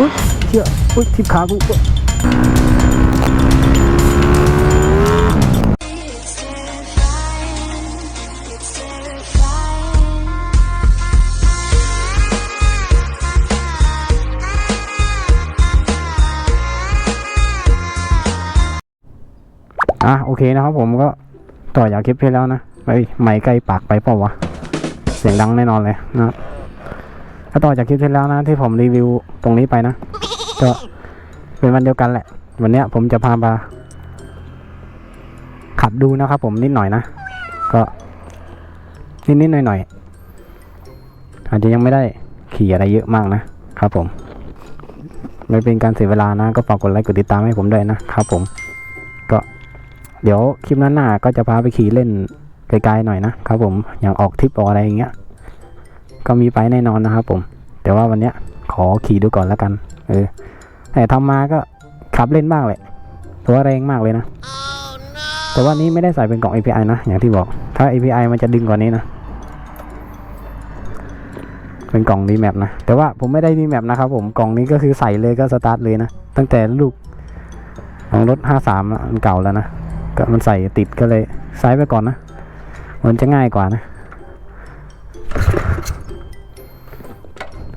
อุ๊ยเชี่ยอุ๊ยทิปขากูอะโอเคนะครับผมก็ต่อจากคลิปที่แล้วนะไปไมค์ใกล้ปากไปเปล่าวะ เสียงดังแน่นอนเลยนะครับ ก็ต่อจากคลิปที่แล้วนะที่ผมรีวิวตรงนี้ไปนะก็เป็นวันเดียวกันแหละ วันเนี้ยผมจะพามาขับดูนะครับผมนิดหน่อยนะ ก็นิดนิดหน่อยหน่อยๆอาจจะยังไม่ได้ขี่อะไรเยอะมากนะครับผม ไม่เป็นการเสียเวลานะ ก็ฝากกดไลค์กดติดตามให้ผมด้วยนะครับผม ก็เดี๋ยวคลิปหน้าๆก็จะพาไปขี่เล่นไกลๆหน่อยนะครับผมอย่างออกทริปออกอะไรอย่างเงี้ย ก็มีไปแน่นอนนะครับผม แต่ว่าวันเนี้ยขอขี่ดูก่อนแล้วกัน เออแต่ทำมาก็ขับเล่นบ้างแหละตัวแรงมากเลยนะแต่ว่านี้ไม่ได้ใส่เป็นกล่อง API นะ อย่างที่บอก ถ้า API มันจะดึงกว่านี้นะ เป็นกล่องดีแมปนะ แต่ว่าผมไม่ได้ดีแมปนะครับผม กล่องนี้ก็คือใส่เลยก็สตาร์ทเลยนะ ตั้งแต่ลูกของรถ 53 มันเก่าแล้วนะ ก็มันใส่ติดก็เลยใช้ไปก่อนนะ มันจะง่ายกว่านะ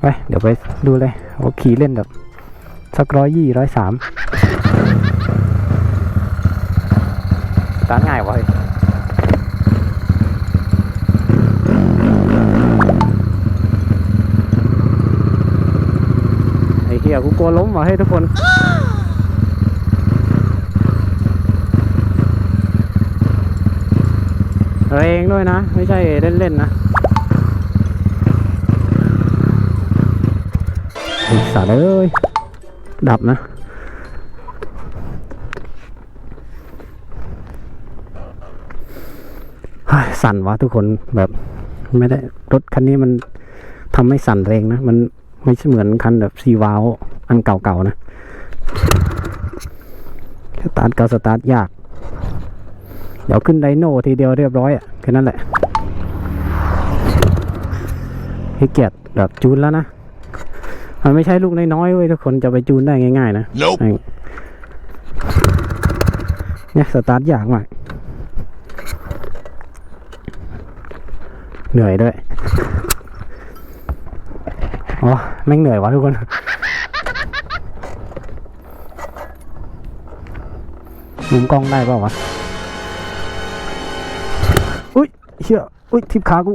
ไป เดี๋ยวไปดูเลยว่าขี่เล่นแบบ สักร้อยยี่ร้อยสามตาง่ายวะเฮ้ยไอ้เหี้ยกูกลัวล้มว่ะเฮ้ทุกคนเรงด้วยนะ ไม่ใช่เล่นๆนะ ไอ้สัตว์เอ้ยดับนะ สั่นวะทุกคนแบบไม่ได้ รถคันนี้มันทำให้สั่นแรงนะ มันไม่ใช่เหมือนคันแบบซีวาวอันเก่าๆนะสตาร์ทก็สตาร์ทยาก เดี๋ยวขึ้นไดโน่ทีเดียวเรียบร้อยอะแค่นั้นแหละให้เกียรติแบบจูนแล้วนะ มันไม่ใช่ลูกน้อยๆเว้ยทุกคนจะไปจูนได้ง่ายๆนะ Nope. ไอ้เนี่ยสตาร์ทยากมากเหนื่อยด้วยอ๋อแม่งเหนื่อยวะทุกคนมุมกล้องได้เปล่าวะ อุ้ยเชี่ยอุ้ยทิปขากู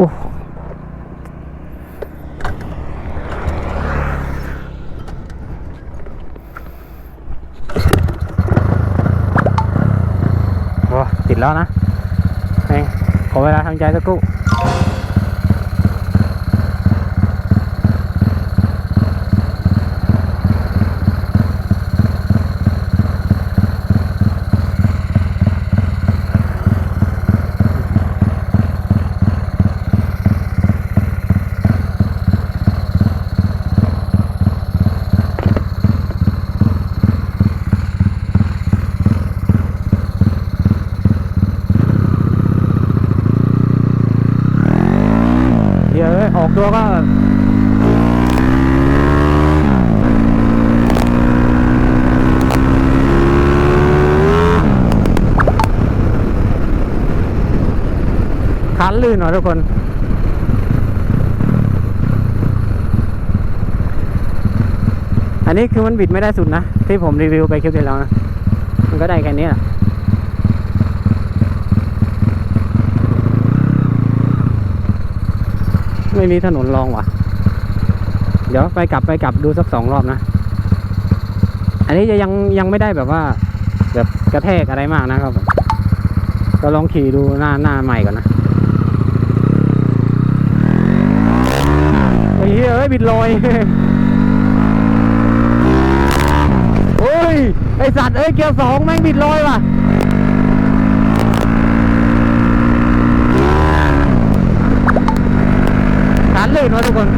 อุ๊ยโอ้โอ้ติดแล้วนะเองขอเวลาทำใจสักครู่ เดี๋ยวเอ้ยออกตัวก็คันลื่น หน่อยทุกคนอันนี้คือมันบิดไม่ได้สุดนะ ที่ผมรีวิวไปคลิปที่แล้วนะ มันก็ได้แค่นี้แหละไม่มีถนนรองว่ะ เดี๋ยวไปกลับไปกลับดูสักสองรอบนะ อันนี้จะยังยังไม่ได้แบบว่า แบบกระแทกอะไรมากนะครับ ก็ลองขี่ดูหน้าหน้าใหม่ก่อนนะไอ้ เอ้ยบิดลอยโอ้ยไอสัตว์เอ้ยเกียร์สองแม่งบิดลอยว่ะฐานลื่นวะทุกคน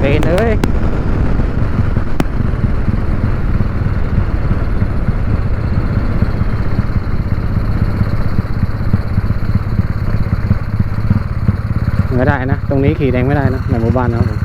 เป็นเอ้ย ไม่ได้นะ ตรงนี้ขี่แดงไม่ได้นะในหมู่บ้านนะครับผม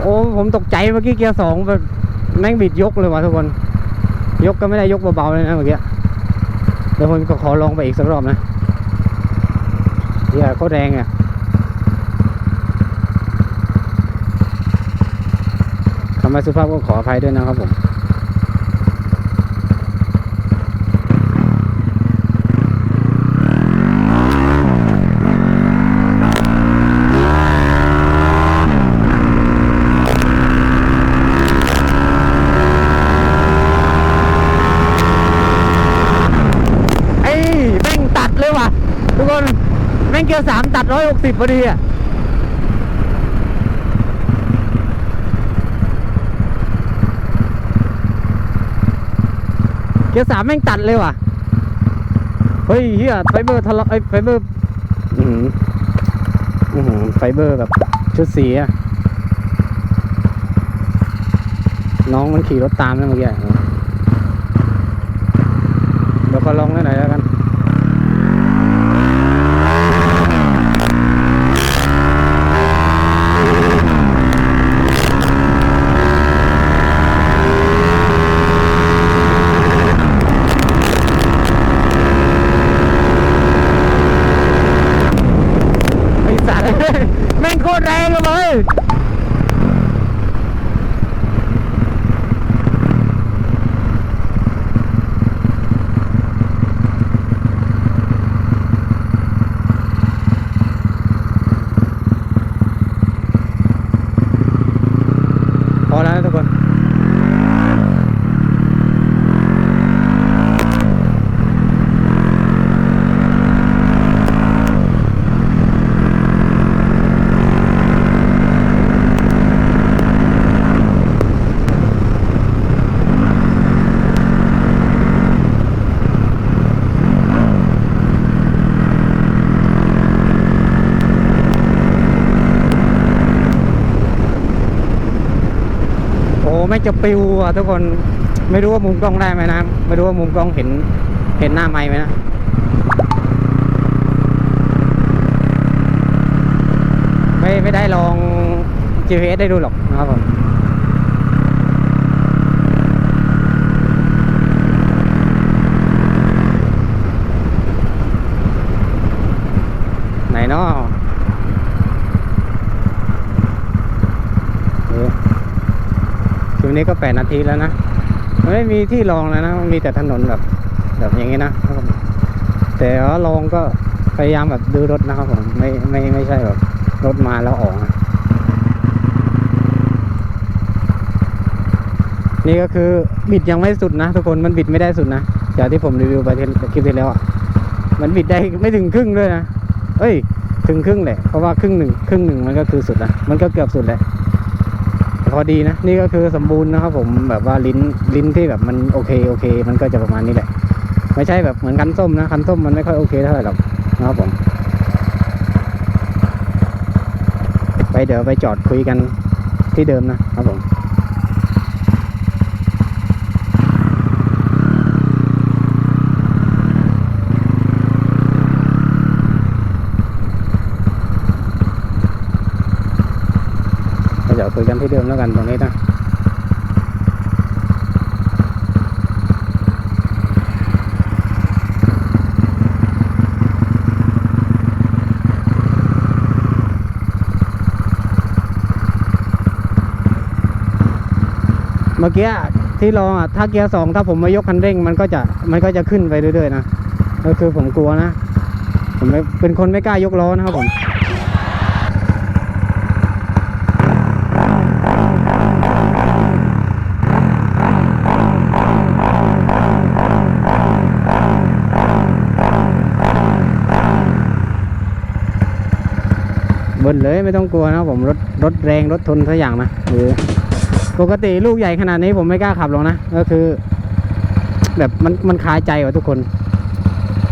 โอ้ผมตกใจเมื่อกี้เกียร์สองแบบแม่งบิดยกเลยว่ะทุกคน ยกก็ไม่ได้ยกเบาๆเลยนะเมื่อกี้เดี๋ยวผมก็ขอลองไปอีกสักรอบนะเดี๋ยวเขาแรงอะคำว่าสุภาพก็ขออภัยด้วยนะครับผม ไอ้แม่งตัดเลยว่ะ ทุกคน แม่ง เกียร์สามตัดร้อยหกสิบพอดีอะเกียร์สามแม่งตัดเลยว่ะ เฮ้ยเฮียไฟเบอร์ทะเลาะไอ้ไฟเบอร์อือหืออือหือไฟเบอร์แบบชุดสีอะ น้องมันขี่รถตามนะเมื่อกี้เดี๋ยวก็ลองหน่อยแล้วกัน ไอ้สัตว์ แม่งโคตรแรงเลยพอแล้วนะทุกคน โอ้ไม่งจะปิวอะทุกคนไม่รู้ว่ามุมกล้องได้ไหมนะ ไม่รู้ว่ามุมกล้องเห็นเห็นหน้าไม้ไหมนะไม่ไม่ได้ลอง GPS ได้ดูหรอกนะครับผมไหนเนาะเออ คลิป นี้ก็แปดนาทีแล้วนะมันไม่มีที่ลองแล้วนะมีแต่ถนนแบบ แบบอย่างงี้นะแต่ว่าลองก็พยายามแบบดูรถนะครับผมไม่ไม่ไม่ใช่แบบรถมาแล้วออกนะนี่ก็คือบิดยังไม่สุดนะทุกคนมันบิดไม่ได้สุดนะจากที่ผมรีวิวไปที่คลิปที่แล้วอะมันบิดได้ไม่ถึงครึ่งด้วยนะเอ้ย ถึงครึ่งแหละเพราะว่าครึ่งหนึ่งครึ่งหนึ่งมันก็คือสุดนะมันก็เกือบสุดแหละ พอดีนะ นี่ก็คือสมบูรณ์นะครับผมแบบว่าลิ้นลิ้นที่แบบมันโอเคโอเค มันก็จะประมาณนี้แหละ ไม่ใช่แบบเหมือนคันส้มนะคันส้มมันไม่ค่อยโอเคเท่าไหร่หรอกนะครับผม ไปเดี๋ยวไปจอดคุยกันที่เดิมนะครับผม ไปเดี๋ยว คุยกันที่เดิมแล้วกันตรงนี้นะเมื่อกี้ที่ลองอะถ้าเกียร์สองถ้าผมมายกคันเร่งมันก็จะมันก็จะขึ้นไปเรื่อยๆนะก็คือผมกลัวนะ ผมเป็นคนไม่กล้ายกล้อนะครับผม บิ้ลเลยไม่ต้องกลัวนะผมรถรถแรงรถทนทุกอย่างนะหรือปกติลูกใหญ่ขนาดนี้ผมไม่กล้าขับหรอกนะ ก็คือ แบบมันมันคลายใจว่ะทุกคน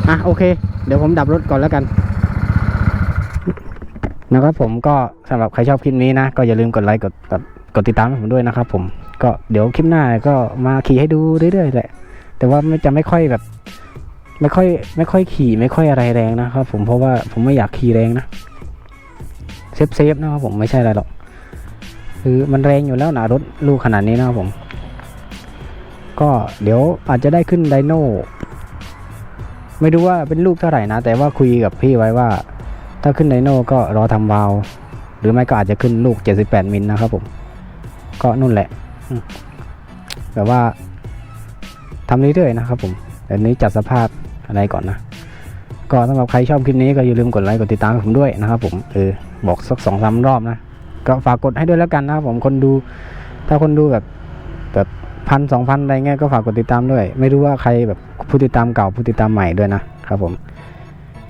อะโอเค เดี๋ยวผมดับรถก่อนแล้วกันนะครับผมก็สำหรับใครชอบคลิปนี้นะ ก็อย่าลืมกดไลค์กดกดกดติดตามผมด้วยนะครับผมก็เดี๋ยวคลิปหน้าก็มาขี่ให้ดูเรื่อยๆแหละ แต่ว่าจะไม่ค่อยแบบ ไม่ค่อย ไม่ค่อยขี่ ไม่ค่อยอะไรแรงนะครับผมเพราะว่าผมไม่อยากขี่แรงนะ เซฟเซฟๆนะครับผมไม่ใช่อะไรหรอก คือมันแรงอยู่แล้วนะรถลูกขนาดนี้นะครับผม ก็เดี๋ยวอาจจะได้ขึ้นไดโน่ไม่รู้ว่าเป็นลูกเท่าไหร่นะ แต่ว่าคุยกับพี่ไว้ว่า ถ้าขึ้นไดโน่ก็รอทำวาลหรือไม่ก็อาจจะขึ้นลูก 78 มิลนะครับผม ก็นู่นแหละแบบว่าทำเรื่อยๆนะครับผมเดี๋ยวนี้จัดสภาพอะไรก่อนนะ ก็สำหรับใครชอบคลิปนี้ก็อย่าลืมกดไลค์กดติดตามผมด้วยนะครับผม เออ บอกสักสองสามรอบนะ ก็ฝากกดให้ด้วยแล้วกันนะครับผมคนดู ถ้าคนดูแบบแบบพันสองพันอะไรเงี้ยก็ฝากกดติดตามด้วย ไม่รู้ว่าใครแบบผู้ติดตามเก่าผู้ติดตามใหม่ด้วยนะครับผม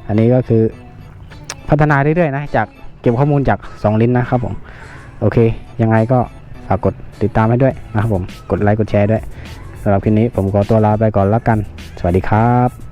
อันนี้ก็คือพัฒนาเรื่อยๆนะจากเก็บข้อมูลจาก 2 ลิ้นนะครับผม โอเค ยังไงก็ฝากกดติดตามให้ด้วยนะครับผม กดไลค์กดแชร์ด้วยสำหรับคลิปนี้ผมขอตัวลาไปก่อนแล้วกัน สวัสดีครับ